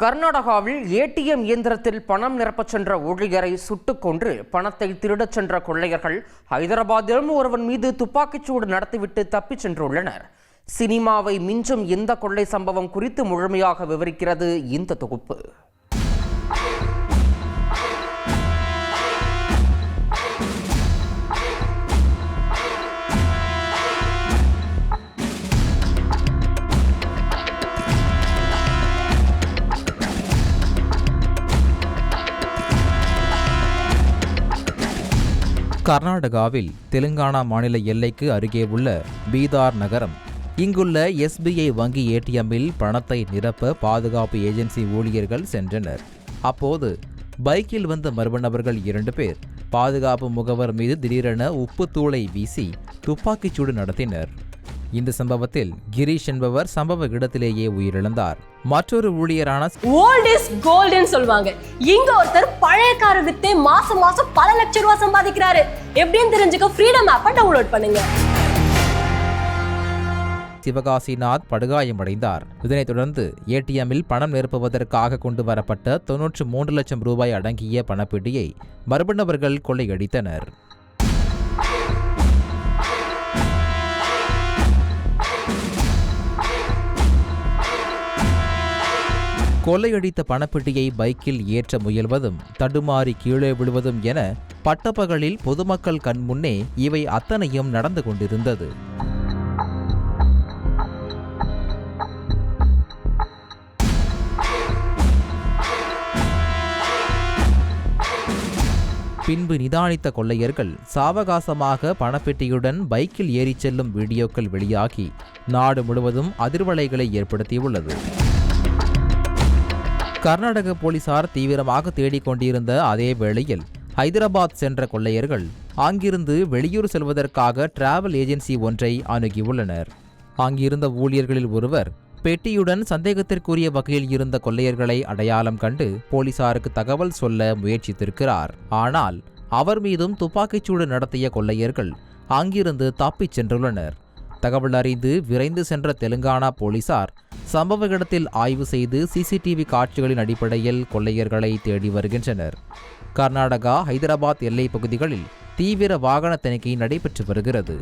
கர்நாடகாவில் ஏடிஎம் இயந்திரத்தில் பணம் நிரப்பச் சென்ற ஊழியரை சுட்டுக் கொன்று பணத்தை திருடச் சென்ற கொள்ளையர்கள் ஹைதராபாத்திலும் ஒருவன் மீது துப்பாக்கிச்சூடு நடத்திவிட்டு தப்பிச் சென்றுள்ளனர். சினிமாவை மிஞ்சும் இந்த கொள்ளை சம்பவம் குறித்து முழுமையாக விவரிக்கிறது இந்த தொகுப்பு. கர்நாடகாவில் தெலுங்கானா மாநில எல்லைக்கு அருகே உள்ள பீதார் நகரம். இங்குள்ள எஸ்பிஐ வங்கி ஏடிஎம்மில் பணத்தை நிரப்ப பாதுகாப்பு ஏஜென்சி ஊழியர்கள் சென்றனர். அப்போது பைக்கில் வந்த மர்ம நபர்கள் இரண்டு பேர் பாதுகாப்பு முகவர் மீது திடீரென உப்புத்தூளை வீசி துப்பாக்கிச்சூடு நடத்தினர். இந்த சம்பவத்தில் கிரீஷ் என்பவர் சம்பவ இடத்திலேயே உயிரிழந்தார். மற்றொரு ஊழியரான ஓல்ட் இஸ் கோல்டுன்னு சொல்லுவாங்க. இங்க ஒருத்தர் பழைய காரை வித்தே மாசம் மாசம் பல லட்சம் ரூபாய் சம்பாதிக்கிறாரு. எப்படின்னு தெரிஞ்சுக்க ஃப்ரீடம் ஆப்பை டவுன்லோட் பண்ணுங்க. சிவகாசிநாத் படுகாயமடைந்தார். இதனைத் தொடர்ந்து ஏடிஎம்மில் பணம் நிரப்புவதற்காக கொண்டு வரப்பட்ட தொன்னூற்று மூன்று லட்சம் ரூபாய் அடங்கிய பணப்பெட்டியை மர்ம நபர்கள் கொள்ளையடித்தனர். கொள்ளையடித்த பணப்பெட்டியை பைக்கில் ஏற்ற முயல்வதும் தடுமாறி கீழே விழுவதும் என பட்டப்பகலில் பொதுமக்கள் கண் முன்னே இவை அத்தனையும் நடந்து கொண்டிருந்தது. பின்பு நிதானித்த கொள்ளையர்கள் சாவகாசமாக பணப்பெட்டியுடன் பைக்கில் ஏறிச் செல்லும் வீடியோக்கள் வெளியாகி நாடு முழுவதும் அதிர்வலைகளை ஏற்படுத்தியுள்ளது. கர்நாடக போலீசார் தீவிரமாக தேடிக் கொண்டிருந்த அதே வேளையில் ஹைதராபாத் சென்ற கொள்ளையர்கள் அங்கிருந்து வெளியூர் செல்வதற்காக டிராவல் ஏஜென்சி ஒன்றை அணுகியுள்ளனர். அங்கிருந்த ஊழியர்களில் ஒருவர் பெட்டியுடன் சந்தேகத்திற்குரிய வகையில் இருந்த கொள்ளையர்களை அடையாளம் கண்டு போலீசாருக்கு தகவல் சொல்ல முயற்சித்திருக்கிறார். ஆனால் அவர் மீதும் துப்பாக்கிச்சூடு நடத்திய கொள்ளையர்கள் அங்கிருந்து தப்பிச் சென்றுள்ளனர். தகவல் அறிந்து விரைந்து சென்ற தெலுங்கானா போலீசார் சம்பவ இடத்தில் ஆய்வு செய்து சிசிடிவி காட்சிகளின் அடிப்படையில் கொள்ளையர்களை தேடி வருகின்றனர். கர்நாடகா ஹைதராபாத் எல்லைப் பகுதிகளில் தீவிர வாகன தணிக்கை நடைபெற்று வருகிறது.